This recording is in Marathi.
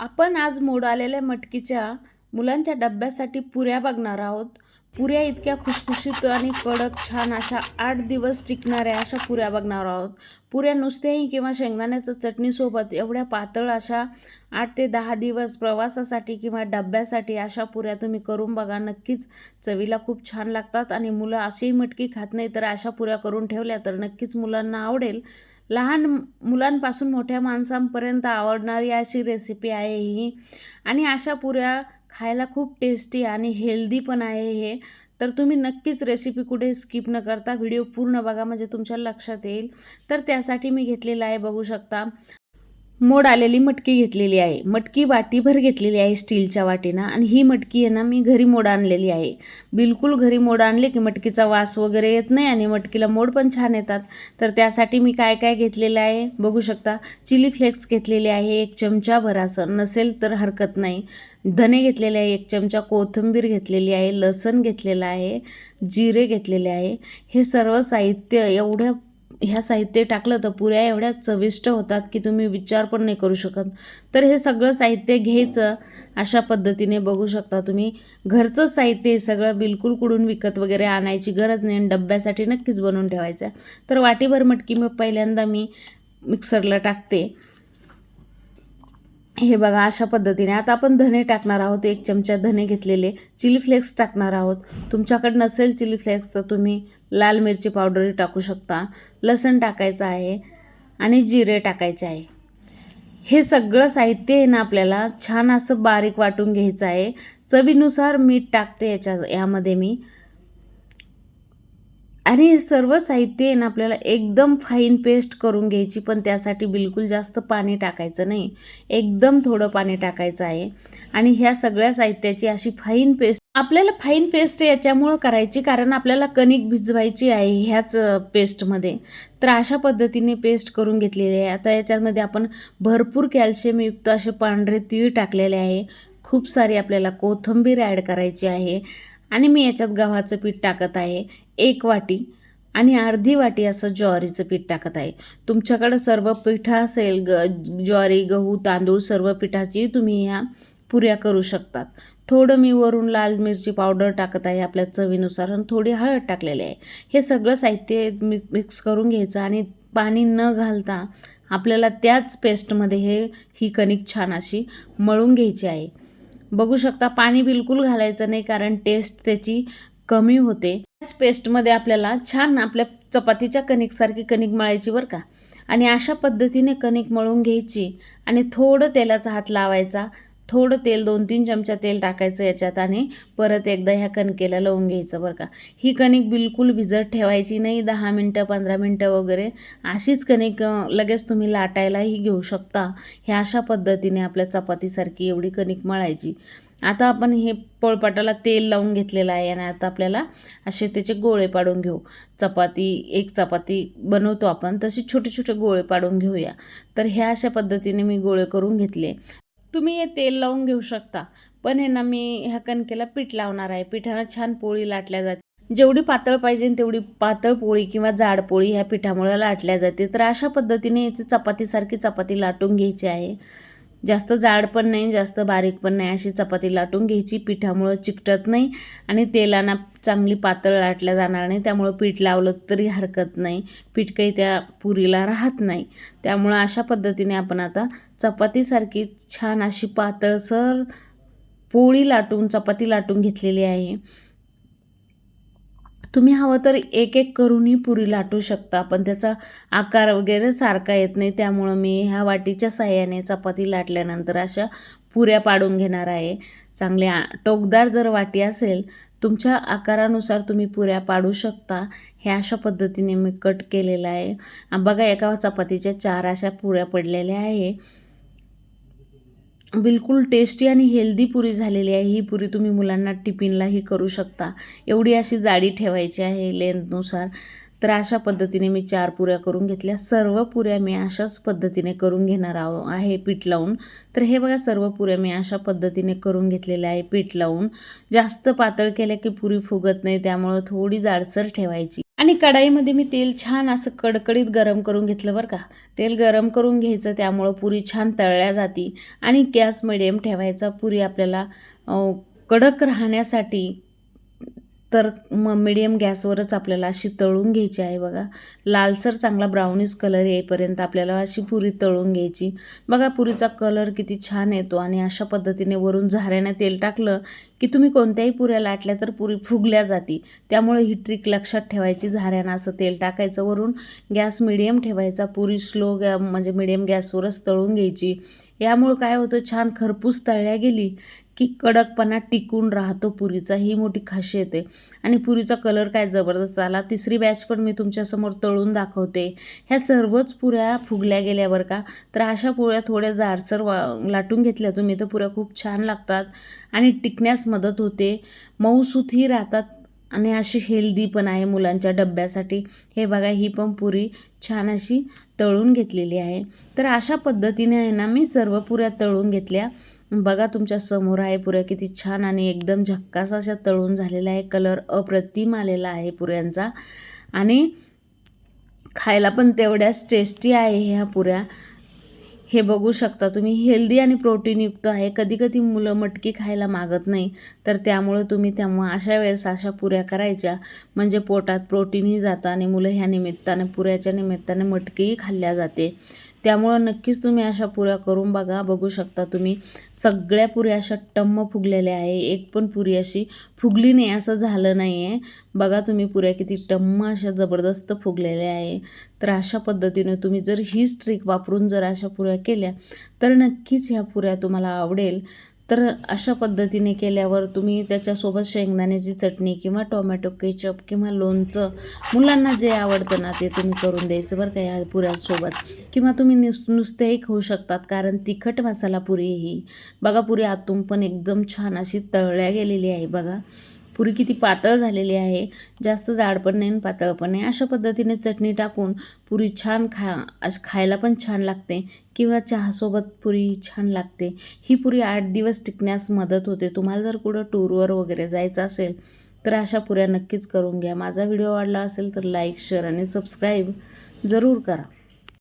आपण आज मोड आलेल्या मटकीच्या मुलांच्या डब्यासाठी पुऱ्या बघणार आहोत. पुऱ्या इतक्या खुशखुशीत आणि कडक छान अशा आठ दिवस टिकणाऱ्या अशा पुऱ्या बघणार आहोत. पुऱ्या नुसत्याही किंवा शेंगदाण्याचं चटणीसोबत एवढ्या पातळ अशा आठ ते दहा दिवस प्रवासासाठी किंवा डब्यासाठी अशा पुऱ्या तुम्ही करून बघा. नक्कीच चवीला खूप छान लागतात आणि मुलं अशीही मटकी खात नाही तर अशा पुऱ्या करून ठेवल्या तर नक्कीच मुलांना आवडेल. लहान मुलांपासून मोठ्या माणसांपर्यंत आवडणारी अशी रेसिपी आहे ही. आणि अशा पुऱ्या खायला खूप टेस्टी आणि हेल्दी पण आहे हे. तर तुम्ही नक्कीच रेसिपी कुठे स्किप न करता व्हिडिओ पूर्ण बघा म्हणजे तुमच्या लक्षात येईल. तर त्यासाठी मी घेतलेला आहे बघू शकता. मोड आलेली मटकी घेतलेली आहे. मटकी वाटीभर घेतलेली आहे स्टीलच्या वाटीनं आणि ही मटकी आहे ना मी घरी मोड आणलेली आहे. बिलकुल घरी मोड आणले की मटकीचा वास वगैरे येत नाही आणि मटकीला मोड पण छान येतात. तर त्यासाठी मी काय काय घेतलेलं आहे बघू शकता. चिली फ्लेक्स घेतलेले आहे एक चमचा भरासं. नसेल तर हरकत नाही. धने घेतलेले आहे एक चमचा. कोथिंबीर घेतलेली आहे. लसण घेतलेलं आहे. जिरे घेतलेले आहे. हे सर्व साहित्य एवढ्या ह्या साहित्य टाकलं तर पुऱ्या एवढ्या चविष्ट होतात की तुम्ही विचार पण नाही करू शकत. तर हे सगळं साहित्य घ्यायचं अशा पद्धतीने बघू शकता तुम्ही. घरचं साहित्य हे सगळं बिलकुल कुडून विकत वगैरे आणायची गरज नाही आणि डब्यासाठी नक्कीच बनवून ठेवायचं तर वाटीभर मटकी मग पहिल्यांदा मी मिक्सरला टाकते. हे बघा अशा पद्धतीने. आता आपण धने टाकणार आहोत. एक चमचा धने घेतलेले. चिली फ्लेक्स टाकणार आहोत. तुमच्याकडे नसेल चिली फ्लेक्स तर तुम्ही लाल मिरची पावडरही टाकू शकता. लसण टाकायचं आहे आणि जिरे टाकायचे आहे. हे सगळं साहित्य आहे ना आपल्याला छान असं बारीक वाटून घ्यायचं आहे. चवीनुसार मीठ टाकते याच्या यामध्ये मी. आणि हे सर्व साहित्य आहे ना आपल्याला एकदम फाईन पेस्ट करून घ्यायची पण त्यासाठी बिलकुल जास्त पाणी टाकायचं नाही. एकदम थोडं पाणी टाकायचं आहे. आणि ह्या सगळ्या साहित्याची अशी फाईन पेस्ट आपल्याला फाईन पेस्ट याच्यामुळं करायची कारण आपल्याला कणिक भिजवायची आहे ह्याच पेस्टमध्ये तर अशा पद्धतीने पेस्ट करून घेतलेली आहे. आता याच्यामध्ये आपण भरपूर कॅल्शियमयुक्त असे पांढरे तीळ टाकलेले आहे. खूप सारी आपल्याला कोथिंबीर ॲड करायची आहे. आणि मी याच्यात गव्हाचं पीठ टाकत आहे एक वाटी. आणि अर्धी वाटी असं ज्वारीचं पीठ टाकत आहे. तुमच्याकडं सर्व पिठं असेल ग ज्वारी गहू तांदूळ सर्व पिठाची तुम्ही ह्या पुऱ्या करू शकतात. थोडं मी वरून लाल मिरची पावडर टाकत आहे आपल्या चवीनुसार आणि थोडी हळद टाकलेली आहे. हे सगळं साहित्य मि मिक्स करून घ्यायचं आणि पाणी न घालता आपल्याला त्याच पेस्टमध्ये हे ही कणिक छान अशी मळून घ्यायची आहे. बघू शकता पाणी बिलकुल घालायचं नाही कारण टेस्ट त्याची कमी होते. त्याच पेस्टमध्ये आपल्याला छान आपल्या चपातीच्या कणिकसारखी कणिक मळायची बरं का. आणि अशा पद्धतीने कणिक मळून घ्यायची आणि थोडं तेलाचा हात लावायचा. थोडं तेल दोन तीन चमचा तेल टाकायचं याच्यात आणि परत एकदा ह्या कणकेला लावून घ्यायचं बरं का. ही कणिक बिलकुल भिजत ठेवायची नाही दहा मिनटं पंधरा मिनटं वगैरे. अशीच कणिक लगेच तुम्ही लाटायलाही घेऊ शकता. ह्या अशा पद्धतीने आपल्या चपातीसारखी एवढी कणिक मळायची. आता आपण हे पोळपाटाला तेल लावून घेतलेलं आहे आणि आता आपल्याला असे त्याचे गोळे पाडून घेऊ. चपाती एक चपाती बनवतो आपण तसे छोटे छोटे गोळे पाडून घेऊया. तर ह्या अशा पद्धतीने मी गोळे करून घेतले. तुम्ही हे तेल लावून घेऊ शकता. पण हे ना मी ह्या कणकेला पीठ लावणार आहे. पिठानं छान पोळी लाटल्या जाते. जेवढी पातळ पाहिजे तेवढी पातळ पोळी किंवा जाड पोळी ह्या पिठामुळे लाटल्या जाते. तर अशा पद्धतीने याची चपातीसारखी चपाती लाटून घ्यायची आहे. जास्त जाड पण नाही जास्त बारीक पण नाही. अशी चपाती लाटून घ्यायची. पिठामुळं चिकटत नाही आणि तेलांना चांगली पातळ लाटल्या जाणार नाही. त्यामुळं पीठ लावलं तरी हरकत नाही. पीठ काही त्या पुरीला राहत नाही. त्यामुळं अशा पद्धतीने आपण आता चपातीसारखी छान अशी पातळसर पोळी लाटून चपाती लाटून घेतलेली आहे. तुम्ही हवं तर एक एक करूनही पुरी लाटू शकता पण त्याचा आकार वगैरे सारखा येत नाही. त्यामुळं मी ह्या वाटीच्या साह्याने चपाती लाटल्यानंतर अशा पुऱ्या पाडून घेणार आहे. चांगल्या टोकदार जर वाटी असेल तुमच्या आकारानुसार तुम्ही पुऱ्या पाडू शकता. हे अशा पद्धतीने मी कट केलेलं आहे. बघा एका चपातीच्या चार अशा पुऱ्या पडलेल्या आहे. बिलकुल टेस्टी आणि हेल्दी पुरी झालेली आहे. ही पुरी तुम्ही मुलांना टिफिनलाही करू शकता. एवढी अशी जाडी ठेवायची आहे लेंथनुसार. तर अशा पद्धतीने मी चार पुऱ्या करून घेतल्या. सर्व पुऱ्या मी अशाच पद्धतीने करून घेणार आहो आहे पीठ लावून. तर हे बघा सर्व पुऱ्या मी अशा पद्धतीने करून घेतलेल्या आहे पीठ लावून. जास्त पातळ केल्या की पुरी फुगत नाही त्यामुळं थोडी जाडसर ठेवायची. आणि कढाईमध्ये मी तेल छान असं कडकडीत गरम करून घेतलं बरं का. तेल गरम करून घ्यायचं त्यामुळं पुरी छान तळल्या जाती. आणि गॅस मिडियम ठेवायचा. पुरी आपल्याला कडक राहण्यासाठी तर मग मिडियम गॅसवरच आपल्याला अशी तळून घ्यायची आहे बघा. लालसर चांगला ब्राउनिश कलर येईपर्यंत आपल्याला अशी पुरी तळून घ्यायची. बघा पुरीचा कलर किती छान येतो आणि अशा पद्धतीने वरून झाऱ्याने तेल टाकलं की तुम्ही कोणत्याही पुऱ्या लाटल्या तर पुरी फुगल्या जाती. त्यामुळे ही ट्रिक लक्षात ठेवायची झाऱ्यानं असं तेल टाकायचं वरून. गॅस मिडियम ठेवायचा पुरी स्लो गॅ म्हणजे मिडियम गॅसवरच तळून घ्यायची. यामुळं काय होतं छान खरपूस तळल्या गेली. की कडकपणा टिकून राहतो पुरीचा. ही मोठी खासियत आहे. आणि पुरीचा कलर काय जबरदस्त आला. तिसरी बॅच पण मी तुमच्यासमोर तळून दाखवते. ह्या सर्वच पुऱ्या फुगल्या गेल्यावर का. तर अशा पोळ्या थोड्या जाडसर वा लाटून घेतल्या तुम्ही. तर पुऱ्या खूप छान लागतात. आणि टिकण्यास मदत होते. मऊसूतही राहतात. आणि अशी हेल्दी पण आहे मुलांच्या डब्यासाठी. हे बघा ही पण पुरी छान अशी तळून घेतलेली आहे. तर अशा पद्धतीने आहे ना मी सर्व पुऱ्या तळून घेतल्या. बघा तुमच्यासमोर आहे पुऱ्या किती छान आणि एकदम झक्कास अशा तळून झालेला आहे. कलर अप्रतिम आलेला आहे पुऱ्यांचा. आणि खायला पण तेवढ्याच टेस्टी आहे ह्या पुऱ्या. हे बघू शकता तुम्ही हेल्दी आणि प्रोटीनयुक्त आहे. कधी कधी मुलं मटकी खायला मागत नाही तर त्यामुळं तुम्ही त्यामुळं अशा वेळेस अशा पुऱ्या करायच्या. म्हणजे पोटात प्रोटीनही जातं आणि मुलं ह्या निमित्ताने पुऱ्याच्या निमित्ताने मटकीही खाल्ल्या जाते. त्यामुळं नक्कीच तुम्ही अशा पुऱ्या करून बघा. बघू शकता तुम्ही सगळ्या पुऱ्या अशा टम्म फुगलेल्या आहे. एक पण पुरी अशी फुगली नाही असं झालं नाही आहे बघा तुम्ही पुऱ्या किती टम्म अशा जबरदस्त फुगलेल्या आहे. तर अशा पद्धतीने तुम्ही जर हीच ट्रिक वापरून जर अशा पुऱ्या केल्या तर नक्कीच ह्या पुऱ्या तुम्हाला आवडेल. तर अशा पद्धतीने केल्यावर तुम्ही त्याच्यासोबत शेंगदाण्याची चटणी किंवा टोमॅटो केचप किंवा लोणचं मुलांना जे आवडतं ना ते तुम्ही करून द्यायचं बरं का या पुऱ्यासोबत. किंवा तुम्ही नुस नुसतेही खाऊ शकतात कारण तिखट मसाला पुरी ही बघा पुरी आतून पण एकदम छान अशी तळल्या गेलेली आहे बघा. पुरी किती पातळ झालेली आहे. जास्त जाड पण नाही आणि पातळ पण नाही. अशा पद्धतीने चटणी टाकून पुरी छान खा अश खायला पण छान लागते किंवा चहासोबत पुरी छान लागते. ही पुरी आठ दिवस टिकण्यास मदत होते. तुम्हाला जर कुठं टूरवर वगैरे जायचं असेल तर अशा पुऱ्या नक्कीच करून घ्या. माझा व्हिडिओ आवडला असेल तर लाईक शेअर आणि सबस्क्राईब जरूर करा.